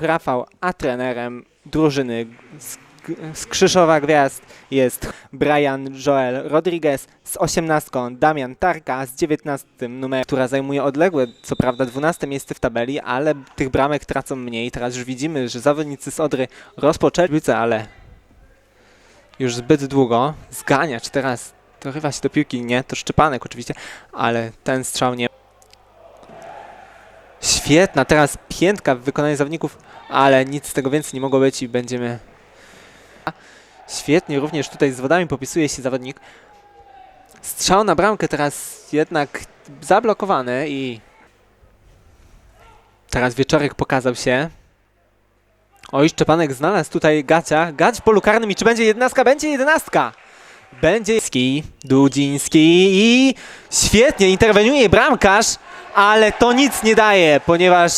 Rafał, a trenerem drużyny z, z Gwiazd jest Brian Joel Rodriguez z 18, Damian Tarka z 19 numerem, która zajmuje odległe, co prawda 12 miejsce w tabeli, ale tych bramek tracą mniej. Teraz już widzimy, że zawodnicy z Odry rozpoczęli ale już zbyt długo. Zganiacz teraz dorywa się do piłki, nie, to Szczepanek oczywiście, ale ten strzał nie. Świetna teraz piętka w wykonaniu zawodników, ale nic z tego więcej nie mogło być i będziemy... Świetnie również tutaj z wodami popisuje się zawodnik. Strzał na bramkę teraz jednak zablokowany i teraz Wieczorek pokazał się. Oj, Szczepanek znalazł tutaj Gacia. Gać w polu karnym i czy będzie jedenastka? Będzie jedenastka! Będzie Ski, Dudziński i świetnie interweniuje bramkarz, ale to nic nie daje, ponieważ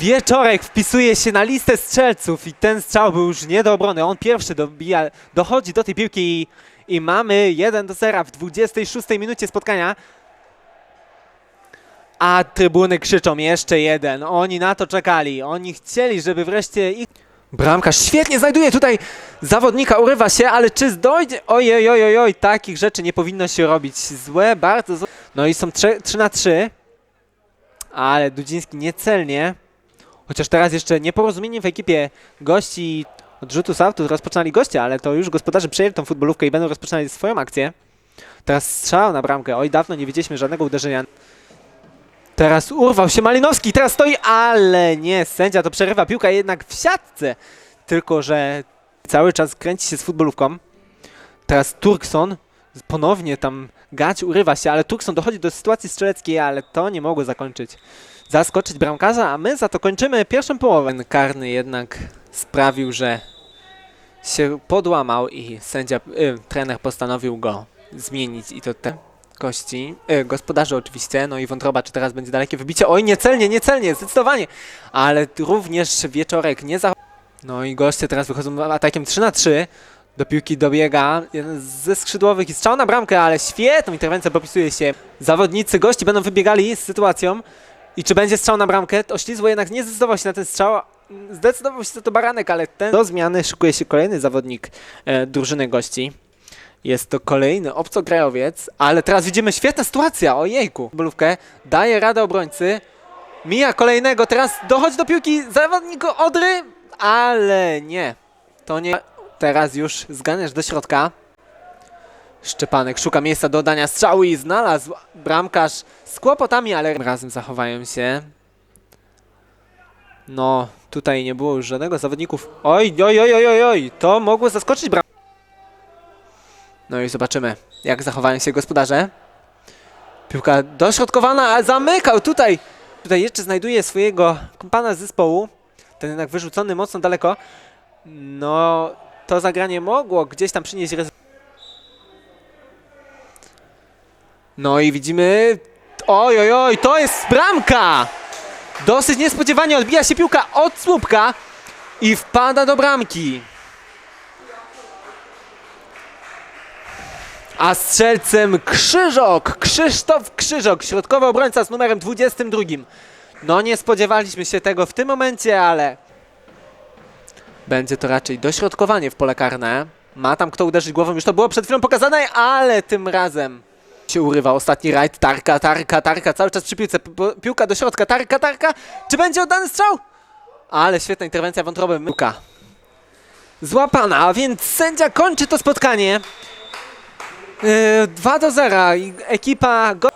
Wieczorek wpisuje się na listę strzelców i ten strzał był już nie do obrony. On pierwszy dobija, dochodzi do tej piłki i, i mamy 1 do 0 w 26 minucie spotkania. A trybuny krzyczą jeszcze jeden. Oni na to czekali. Oni chcieli, żeby wreszcie ich... Bramkarz świetnie znajduje tutaj zawodnika, urywa się, ale czy dojdzie? Ojej, oj, oj, oj, takich rzeczy nie powinno się robić. Złe, bardzo złe. No i są 3, 3 na 3. Ale Dudziński niecelnie. Chociaż teraz jeszcze nieporozumienie w ekipie gości odrzutu z autu rozpoczynali goście, ale to już gospodarze przejęli tą futbolówkę i będą rozpoczynali swoją akcję. Teraz strzał na bramkę. Oj, dawno nie widzieliśmy żadnego uderzenia. Teraz urwał się Malinowski, teraz stoi, ale nie, sędzia to przerywa piłka jednak w siatce. Tylko, że cały czas kręci się z futbolówką. Teraz Turkson, ponownie tam gać urywa się, ale Turkson dochodzi do sytuacji strzeleckiej, ale to nie mogło zakończyć. Zaskoczyć bramkarza, a my za to kończymy pierwszą połowę. Ten karny jednak sprawił, że się podłamał i sędzia, y, trener postanowił go zmienić i to te kości, y, gospodarze oczywiście, no i wątroba, czy teraz będzie dalekie wybicie, oj niecelnie, niecelnie, zdecydowanie, ale również wieczorek nie za... No i goście teraz wychodzą atakiem 3 na 3 do piłki dobiega jeden ze skrzydłowych i strzał na bramkę, ale świetną interwencję popisuje się. Zawodnicy gości będą wybiegali z sytuacją i czy będzie strzał na bramkę? Oślizło jednak nie zdecydował się na ten strzał, zdecydował się za to Baranek, ale ten... Do zmiany szykuje się kolejny zawodnik e, drużyny gości. Jest to kolejny obcokrajowiec, ale teraz widzimy świetna sytuacja, ojejku. Bolówkę daje radę obrońcy, mija kolejnego, teraz dochodzi do piłki zawodnik Odry, ale nie, to nie. Teraz już zganiasz do środka. Szczepanek szuka miejsca do dania strzału i znalazł bramkarz z kłopotami, ale razem zachowają się. No, tutaj nie było już żadnego zawodników. Oj, oj, oj, oj, oj, to mogło zaskoczyć bram. No i zobaczymy, jak zachowają się gospodarze. Piłka dośrodkowana, a zamykał tutaj. Tutaj jeszcze znajduje swojego kompana z zespołu. Ten jednak wyrzucony mocno daleko. No, to zagranie mogło gdzieś tam przynieść rezultat. No i widzimy. Oj, oj, oj, to jest bramka! Dosyć niespodziewanie odbija się piłka od słupka i wpada do bramki. A strzelcem Krzyżok, Krzysztof Krzyżok, środkowy obrońca z numerem 22. No nie spodziewaliśmy się tego w tym momencie, ale będzie to raczej dośrodkowanie w pole karne. Ma tam kto uderzyć głową, już to było przed chwilą pokazane, ale tym razem się urywa ostatni rajd. Tarka, tarka, tarka, cały czas przy piłce. Piłka do środka, tarka, tarka. Czy będzie oddany strzał? Ale świetna interwencja wątroby. Piłka złapana, a więc sędzia kończy to spotkanie. Yy, 2 do 0 i ekipa go